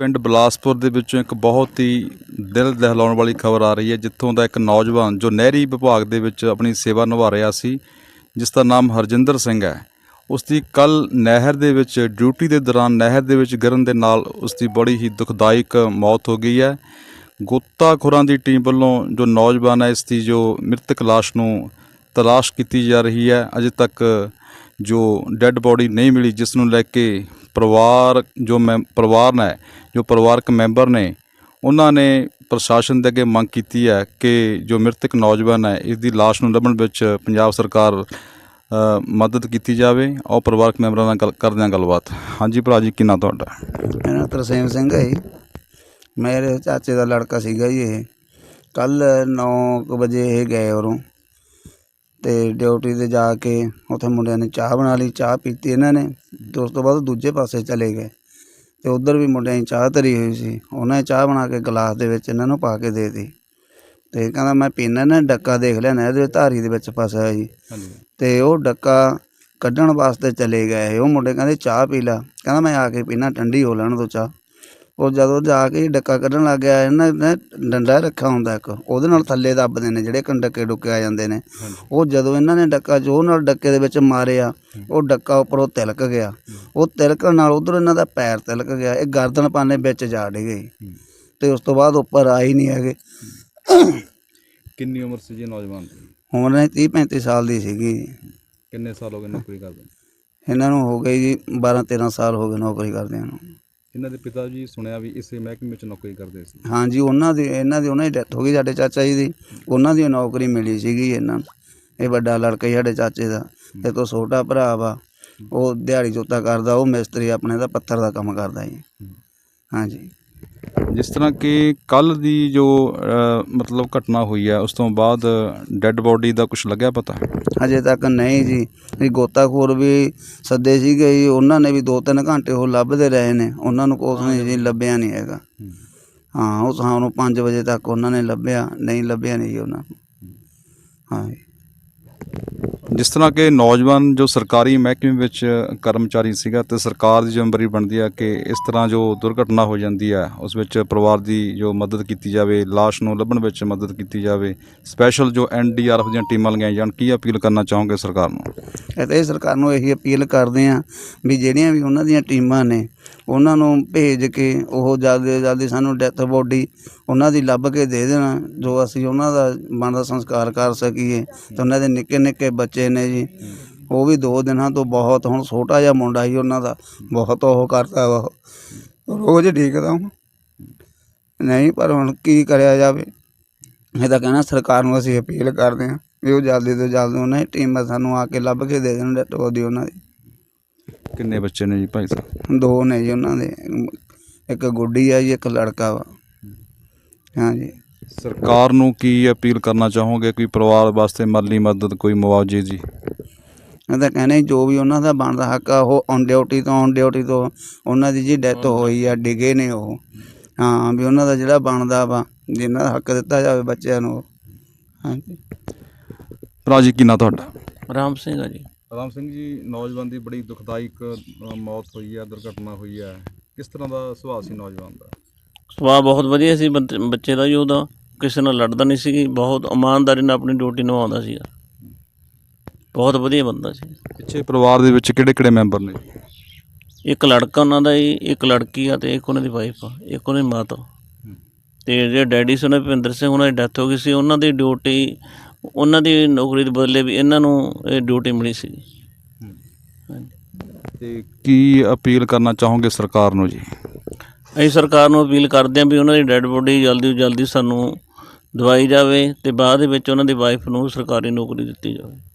ਪਿੰਡ ਬਲਾਸਪੁਰ ਦੇ ਵਿੱਚੋਂ ਇੱਕ ਬਹੁਤ ਹੀ ਦਿਲ ਦਹਿਲਾਉਣ ਵਾਲੀ ਖਬਰ ਆ ਰਹੀ ਹੈ, ਜਿੱਥੋਂ ਦਾ ਇੱਕ ਨੌਜਵਾਨ ਜੋ ਨਹਿਰੀ ਵਿਭਾਗ ਦੇ ਵਿੱਚ ਆਪਣੀ ਸੇਵਾ ਨਿਭਾ ਰਿਹਾ ਸੀ, ਜਿਸ ਦਾ ਨਾਮ ਹਰਜਿੰਦਰ ਸਿੰਘ ਹੈ। ਉਸ ਦੀ ਕੱਲ ਨਹਿਰ ਦੇ ਵਿੱਚ ਡਿਊਟੀ ਦੇ ਦੌਰਾਨ ਨਹਿਰ ਦੇ ਵਿੱਚ ਗਿਰਨ ਦੇ ਨਾਲ ਉਸ ਦੀ ਬੜੀ ਹੀ ਦੁਖਦਾਇਕ ਮੌਤ ਹੋ ਗਈ ਹੈ। ਗੋਤਾਖੋਰਾਂ ਦੀ ਟੀਮ ਵੱਲੋਂ ਜੋ ਨੌਜਵਾਨ ਹੈ ਇਸ ਦੀ ਜੋ ਮ੍ਰਿਤਕ ਲਾਸ਼ ਨੂੰ ਤਲਾਸ਼ ਕੀਤੀ ਜਾ ਰਹੀ ਹੈ, ਅਜੇ ਤੱਕ ਜੋ ਡੈੱਡ ਬੋਡੀ ਨਹੀਂ ਮਿਲੀ, ਜਿਸ ਨੂੰ ਲੈ ਕੇ ਪਰਿਵਾਰ ਜੋ ਮੈਂ ਪਰਿਵਾਰ ਨੇ, ਜੋ ਪਰਿਵਾਰਕ ਮੈਂਬਰ ਨੇ, ਉਹਨਾਂ ਨੇ ਪ੍ਰਸ਼ਾਸਨ ਦੇ ਅੱਗੇ ਮੰਗ ਕੀਤੀ ਹੈ ਕਿ ਜੋ ਮ੍ਰਿਤਕ ਨੌਜਵਾਨ ਹੈ ਇਸ ਦੀ ਲਾਸ਼ ਨੂੰ ਲੱਭਣ ਵਿੱਚ ਪੰਜਾਬ ਸਰਕਾਰ ਮਦਦ ਕੀਤੀ ਜਾਵੇ। ਔਰ ਪਰਿਵਾਰਕ ਮੈਂਬਰਾਂ ਨਾਲ ਗੱਲ, ਕਰਦੇ ਹਾਂ ਗੱਲਬਾਤ। ਹਾਂਜੀ ਭਰਾ ਜੀ ਕਿੰਨਾ ਤੁਹਾਡਾ? ਮੇਰਾ ਤਰਸੇਮ ਸਿੰਘ ਹੈ ਜੀ। ਮੇਰੇ ਚਾਚੇ ਦਾ ਲੜਕਾ ਸੀਗਾ ਜੀ ਇਹ। ਕੱਲ 9 ਵਜੇ ਇਹ ਗਏ ਉਰੋਂ। ਤੇ ਡਿਊਟੀ ਤੇ ਜਾ ਕੇ ਉੱਥੇ ਮੁੰਡਿਆਂ ਨੇ ਚਾਹ ਬਣਾ ਲਈ ਚਾਹ ਪੀਤੀ ਇਹਨਾਂ ਨੇ। ਤੇ ਉਸ ਤੋਂ ਬਾਅਦ ਦੂਜੇ ਪਾਸੇ ਚਲੇ ਗਏ। ਤੇ ਉਧਰ ਵੀ ਮੁੰਡਿਆਂ ਦੀ ਚਾਹ ਧਰੀ ਹੋਈ ਸੀ। ਉਹਨਾਂ ਨੇ ਚਾਹ ਬਣਾ ਕੇ ਗਲਾਸ ਦੇ ਵਿੱਚ ਇਹਨਾਂ ਨੂੰ ਪਾ ਕੇ ਦੇ ਦਿੱਤੀ। ਤੇ ਕਹਿੰਦਾ ਮੈਂ ਪੀਣਾ ਨਾ ਡੱਕਾ ਦੇਖ ਲਿਆ ਨਹਿਰ ਦੇ ਧਾਰੀ ਦੇ ਵਿੱਚ ਫਸਿਆ ਹੋਇਆ ਜੀ ਤੇ ਉਹ ਡੱਕਾ ਕੱਢਣ ਵਾਸਤੇ ਚਲੇ ਗਏ। ਉਹ ਮੁੰਡੇ ਕਹਿੰਦੇ ਚਾਹ ਪੀ ਲਾ। ਕਹਿੰਦਾ ਮੈਂ ਆ ਕੇ ਪੀਣਾ ਠੰਡੀ ਹੋ ਲੈਣ ਦੋ ਚਾਹ। ਉਹ ਜਦੋਂ ਜਾ ਕੇ ਡੱਕਾ ਕੱਢਣ ਲੱਗ ਗਿਆ ਇਹਨਾਂ ਨੇ ਡੰਡਾ ਰੱਖਿਆ ਹੁੰਦਾ ਇੱਕ ਉਹਦੇ ਨਾਲ ਥੱਲੇ ਦੱਬਦੇ ਨੇ ਜਿਹੜੇ ਕੰਨ ਡੱਕੇ ਆ ਜਾਂਦੇ ਨੇ। ਉਹ ਜਦੋਂ ਇਹਨਾਂ ਨੇ ਡੱਕਾ ਜੋ ਨਾਲ ਡੱਕੇ ਦੇ ਵਿੱਚ ਮਾਰਿਆ ਉਹ ਡੱਕਾ ਉੱਪਰੋਂ ਤਿਲਕ ਗਿਆ। ਉਹ ਤਿਲਕਣ ਨਾਲ ਉਧਰ ਇਹਨਾਂ ਦਾ ਪੈਰ ਤਿਲਕ ਗਿਆ ਇਹ ਗਰਦਨ ਪਾਣੇ ਵਿੱਚ ਜਾ ਡਿੱਗੇ ਤੇ ਉਸ ਤੋਂ ਬਾਅਦ ਉੱਪਰ ਹੀ ਨਹੀਂ ਹੈਗੇ। ਕਿੰਨੀ ਉਮਰ ਸੀ ਜੀ ਨੌਜਵਾਨ ਦੀ? ਨੇ 30 35 ਸਾਲ ਦੀ ਸੀਗੀ। ਕਿੰਨੇ ਸਾਲ ਹੋ ਗਏ ਨੌਕਰੀ ਕਰਦੇ ਇਹਨਾਂ ਨੂੰ ਹੋ ਗਈ ਜੀ 12 13 ਸਾਲ ਹੋ ਗਏ ਨੌਕਰੀ ਕਰਦਿਆਂ ਨੂੰ। ਇਹਨਾਂ ਦੇ ਪਿਤਾ ਜੀ ਸੁਣਿਆ ਵੀ ਇਸੇ ਮਹਿਕਮੇ 'ਚ ਨੌਕਰੀ ਕਰਦੇ ਸੀ। ਹਾਂਜੀ, ਉਹਨਾਂ ਦੀ, ਇਹਨਾਂ ਦੀ ਉਹਨਾਂ ਦੀ ਡੈਥ ਹੋ ਗਈ ਸਾਡੇ ਚਾਚਾ ਜੀ ਦੀ। ਉਹਨਾਂ ਦੀ ਨੌਕਰੀ ਮਿਲੀ ਸੀਗੀ ਇਹਨਾਂ ਨੂੰ। ਇਹ ਵੱਡਾ ਲੜਕਾ ਹੀ ਸਾਡੇ ਚਾਚੇ ਦਾ। ਤੇ ਤੋਂ ਛੋਟਾ ਭਰਾ ਵਾ, ਉਹ ਦਿਹਾੜੀ ਜੋਤਾ ਕਰਦਾ, ਉਹ ਮਿਸਤਰੀ ਆਪਣੇ ਦਾ ਪੱਥਰ ਦਾ ਕੰਮ ਕਰਦਾ ਜੀ। ਹਾਂਜੀ। ਜਿਸ ਤਰ੍ਹਾਂ ਕਿ ਕੱਲ ਦੀ ਜੋ ਮਤਲਬ ਘਟਨਾ ਹੋਈ ਹੈ, ਉਸ ਤੋਂ ਬਾਅਦ ਡੈੱਡ ਬੋਡੀ ਦਾ ਕੁਝ ਲੱਗਿਆ ਪਤਾ? ਅਜੇ ਤੱਕ ਨਹੀਂ ਜੀ। ਵੀ ਗੋਤਾਖੋਰ ਵੀ ਸੱਦੇ ਸੀਗੇ ਜੀ। ਉਹਨਾਂ ਨੇ ਵੀ 2-3 ਘੰਟੇ ਉਹ ਲੱਭਦੇ ਰਹੇ ਨੇ। ਉਹਨਾਂ ਨੂੰ ਕੁਛ ਨਹੀਂ ਜੀ, ਲੱਭਿਆ ਨਹੀਂ ਹੈਗਾ। ਹਾਂ ਉਹ ਸਾਨੂੰ 5 ਵਜੇ ਤੱਕ ਉਹਨਾਂ ਨੇ ਲੱਭਿਆ। ਨਹੀਂ ਲੱਭਿਆ ਨਹੀਂ ਜੀ ਉਹਨਾਂ ਨੂੰ। ਹਾਂ ਜਿਸ ਤਰ੍ਹਾਂ ਕਿ ਨੌਜਵਾਨ ਜੋ ਸਰਕਾਰੀ ਮਹਿਕਮੇ ਵਿੱਚ ਕਰਮਚਾਰੀ ਸੀਗਾ ਤੇ ਸਰਕਾਰ ਦੀ ਜ਼ਿੰਮੇਵਾਰੀ ਬਣਦੀ ਆ ਕਿ ਇਸ ਤਰ੍ਹਾਂ ਜੋ ਦੁਰਘਟਨਾ ਹੋ ਜਾਂਦੀ ਹੈ ਉਸ ਵਿੱਚ ਪਰਿਵਾਰ ਦੀ ਜੋ ਮਦਦ ਕੀਤੀ ਜਾਵੇ, ਲਾਸ਼ ਨੂੰ ਲੱਭਣ ਵਿੱਚ ਮਦਦ ਕੀਤੀ ਜਾਵੇ ਸਪੈਸ਼ਲ ਜੋ ਐਨਡੀਆਰਐਫ ਦੀਆਂ ਟੀਮਾਂ ਲਗਾਈਆਂ ਜਾਣ, ਕੀ ਅਪੀਲ ਕਰਨਾ ਚਾਹੋਗੇ ਸਰਕਾਰ ਨੂੰ? ਇਹ ਤਾਂ ਇਹ ਸਰਕਾਰ ਨੂੰ ਇਹੀ ਅਪੀਲ ਕਰਦੇ ਆ ਵੀ ਜਿਹੜੀਆਂ ਵੀ ਉਹਨਾਂ ਦੀਆਂ ਟੀਮਾਂ ਨੇ, ਉਹਨਾਂ ਨੂੰ ਭੇਜ ਕੇ ਉਹ ਜਲਦੀ ਤੋਂ ਜਲਦੀ ਸਾਨੂੰ ਡੈਥ ਬੋਡੀ ਉਹਨਾਂ ਦੀ ਲੱਭ ਕੇ ਦੇ ਦੇਣਾ, ਜੋ ਅਸੀਂ ਉਹਨਾਂ ਦਾ ਬਣਦਾ ਸੰਸਕਾਰ ਕਰ ਸਕੀਏ। ਤੇ ਉਹਨਾਂ ਦੇ ਨਿੱਕੇ ਨਿੱਕੇ ਬੱਚੇ ਨੇ ਜੀ, ਉਹ ਵੀ ਦੋ ਦਿਨਾਂ ਤੋਂ ਬਹੁਤ, ਹੁਣ ਛੋਟਾ ਜਿਹਾ ਮੁੰਡਾ ਸੀ ਉਹਨਾਂ ਦਾ, ਬਹੁਤ ਉਹ ਕਰਦਾ ਵਾ। ਉਹ। ਰੋਜ਼ ਡੀਕਦਾ ਹੁਣ ਨਹੀਂ, ਪਰ ਹੁਣ ਕੀ ਕਰਿਆ ਜਾਵੇ। ਇਹ ਤਾਂ ਕਹਿਣਾ ਸਰਕਾਰ ਨੂੰ ਅਸੀਂ ਅਪੀਲ ਕਰਦੇ ਹਾਂ। ਵੀ ਉਹ ਜਲਦੀ ਤੋਂ ਜਲਦੀ ਉਹਨਾਂ ਦੀ ਟੀਮ ਸਾਨੂੰ ਆ ਕੇ ਲੱਭ ਕੇ ਦੇ ਦੇਣ ਡੈਥ ਬੋਡੀ ਉਹਨਾਂ ਦੀ। ਕਿੰਨੇ ਬੱਚੇ ਨੇ ਜੀ ਭਾਈ ਸਾਹਿਬ? ਦੋ ਨੇ ਜੀ ਉਹਨਾਂ ਦੇ। ਇੱਕ ਗੁੱਡੀ ਆ ਜੀ ਇੱਕ ਲੜਕਾ ਵਾ। ਹਾਂਜੀ ਸਰਕਾਰ ਨੂੰ ਕੀ ਅਪੀਲ ਕਰਨਾ ਚਾਹੋਗੇ ਕੋਈ ਪਰਿਵਾਰ ਵਾਸਤੇ ਮਾਲੀ ਮਦਦ ਕੋਈ ਮੁਆਵਜ਼ੇ ਜੀ ਇਹ ਤਾਂ ਕਹਿੰਦੇ ਜੋ ਵੀ ਉਹਨਾਂ ਦਾ ਬਣਦਾ ਹੱਕ ਆ ਉਹ ਔਨ ਡਿਊਟੀ ਤੋਂ ਔਨ ਡਿਊਟੀ ਤੋਂ ਉਹਨਾਂ ਦੀ ਜੀ ਡੈਥ ਹੋਈ ਆ ਡਿਗੇ ਨੇ ਉਹ। ਹਾਂ ਵੀ ਉਹਨਾਂ ਦਾ ਜਿਹੜਾ ਬਣਦਾ ਵਾ ਜਿੰਨਾ ਦਾ ਹੱਕ ਦਿੱਤਾ ਜਾਵੇ ਬੱਚਿਆਂ ਨੂੰ ਹਾਂਜੀ ਭਰਾ ਜੀ ਕੀ ਨਾਂ ਤੁਹਾਡਾ? ਰਾਮ ਸਿੰਘ ਆ ਜੀ। ਰਾਮ ਸਿੰਘ ਜੀ ਨੌਜਵਾਨ ਦੀ ਬੜੀ ਦੁਖਦਾਇਕ ਅ, ਮੌਤ ਹੋਈ ਹੈ ਦੁਰਘਟਨਾ ਹੋਈ ਹੈ। ਕਿਸ ਤਰ੍ਹਾਂ ਦਾ ਸੁਭਾਅ ਸੀ ਨੌਜਵਾਨ ਦਾ? ਸੁਭਾਅ ਬਹੁਤ ਵਧੀਆ ਸੀ ਬੰਦੇ- ਬੱਚੇ ਦਾ ਜੀ ਉਹਦਾ ਕਿਸੇ ਨਾਲ ਲੜਦਾ ਨਹੀਂ ਸੀ ਬਹੁਤ ਇਮਾਨਦਾਰੀ ਨਾਲ ਆਪਣੀ ਡਿਊਟੀ ਨਿਭਾਉਂਦਾ ਸੀਗਾ। ਬਹੁਤ ਵਧੀਆ ਬੰਦਾ ਸੀ। ਪਿੱਛੇ ਪਰਿਵਾਰ ਦੇ ਵਿੱਚ ਕਿਹੜੇ ਕਿਹੜੇ ਮੈਂਬਰ ਨੇ? ਇੱਕ ਲੜਕਾ ਉਹਨਾਂ ਦਾ ਜੀ ਇੱਕ ਲੜਕੀ ਆ ਤੇ ਇੱਕ ਉਹਨਾਂ ਦੀ ਵਾਈਫ ਆ ਇੱਕ ਉਹਨਾਂ ਦੀ ਮਾਤਾ। ਤੇ ਜਿਹੜੇ ਡੈਡੀ ਸੀ ਉਹਨਾਂ ਦੇ ਭਿੰਦਰ ਸਿੰਘ ਉਹਨਾਂ ਦੀ ਡੈਥ ਹੋ ਗਈ ਸੀ। ਉਹਨਾਂ ਦੀ ਡਿਊਟੀ ਉਹਨਾਂ ਦੀ ਨੌਕਰੀ ਦੇ ਬਦਲੇ ਵੀ ਇਹਨਾਂ ਨੂੰ ਇਹ ਡਿਊਟੀ ਮਿਲੀ ਸੀ। ਤੇ ਕੀ ਅਪੀਲ ਕਰਨਾ ਚਾਹੋਗੇ ਸਰਕਾਰ ਨੂੰ ਜੀ? ਅਸੀਂ ਸਰਕਾਰ ਨੂੰ ਅਪੀਲ ਕਰਦੇ ਹਾਂ ਵੀ ਉਹਨਾਂ ਦੀ ਡੈੱਡ ਬੋਡੀ ਜਲਦੀ ਤੋਂ ਜਲਦੀ ਸਾਨੂੰ ਦਵਾਈ ਜਾਵੇ ਤੇ ਬਾਅਦ ਵਿੱਚ ਉਹਨਾਂ ਦੀ ਵਾਈਫ ਨੂੰ ਸਰਕਾਰੀ ਨੌਕਰੀ ਦਿੱਤੀ ਜਾਵੇ।